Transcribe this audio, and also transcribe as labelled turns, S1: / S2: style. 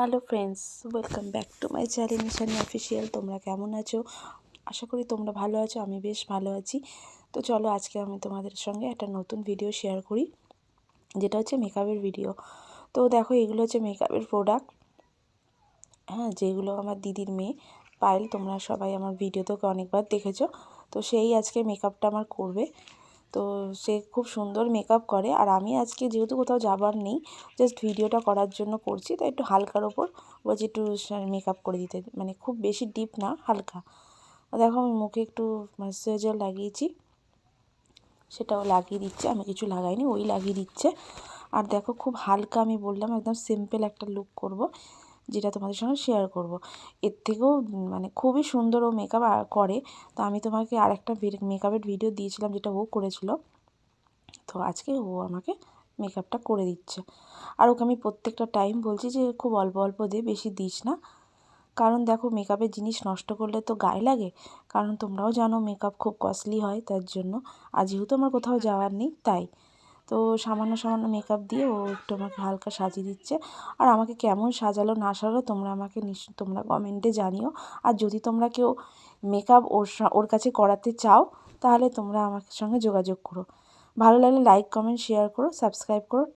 S1: Hello friends welcome back to my channel Nishani official তোমরা কেমন আছো? আশা করি তোমরা ভালো আছো, আমি বেশ ভালো আছি। তো চলো আজকে আমি তোমাদের সঙ্গে একটা নতুন ভিডিও শেয়ার করি, যেটা হচ্ছে মেকআপের ভিডিও তো দেখো, এগুলো হচ্ছে মেকআপের প্রোডাক্ট হ্যাঁ যেগুলো আমার দিদির মেয়ে পায়েল, তোমরা সবাই আমার ভিডিও তোকে অনেকবার দেখেছ। তো সেই আজকে মেকআপটা আমার করবে। তো সে খুব সুন্দর মেকআপ করে। আর আমি আজকে যেহেতু কোথাও যাবার নেই জাস্ট ভিডিওটা করার জন্য করছি, তাই একটু হালকার ওপর বলছি একটু মেকআপ করে দিতে। মানে খুব বেশি ডিপ না, হালকা। দেখো আমি মুখে একটু ময়েশ্চারাইজার লাগিয়েছি। সেটাও লাগিয়ে দিচ্ছে। আমি কিছু লাগাইনি, ওই লাগিয়ে দিচ্ছে। আর দেখো খুব হালকা আমি বললাম, একদম সিম্পল একটা লুক করব। যেটা তোমাদের সঙ্গে শেয়ার করব। এর থেকেও মানে খুবই সুন্দর ও মেকআপ করে। তো আমি তোমাকে আর একটা মেকআপের ভিডিও দিয়েছিলাম যেটা ও করেছিল। তো আজকে ও আমাকে মেকআপটা করে দিচ্ছে। আর ওকে আমি প্রত্যেকটা টাইম বলছি যে খুব অল্প অল্প দিয়ে বেশি দিস না। কারণ দেখো মেকআপের জিনিস নষ্ট করলে তো গায়ে লাগে। কারণ তোমরাও জানো মেকআপ খুব কস্টলি হয় তার জন্য। আর যেহেতু আমার কোথাও যাওয়ার নেই তাই। তো সামান্য সামান্য মেকআপ দিয়ে ও একটু আমাকে হালকা সাজিয়ে দিচ্ছে। আর আমাকে কেমন সাজালো না সাজালো তোমরা আমাকে নিশ তোমরা কমেন্টে জানিও। আর যদি তোমরা কেউ মেকআপ ওর ওর কাছে করাতে চাও, তাহলে তোমরা আমার সঙ্গে যোগাযোগ করো। ভালো লাগলে লাইক কমেন্ট শেয়ার করো সাবস্ক্রাইব করো।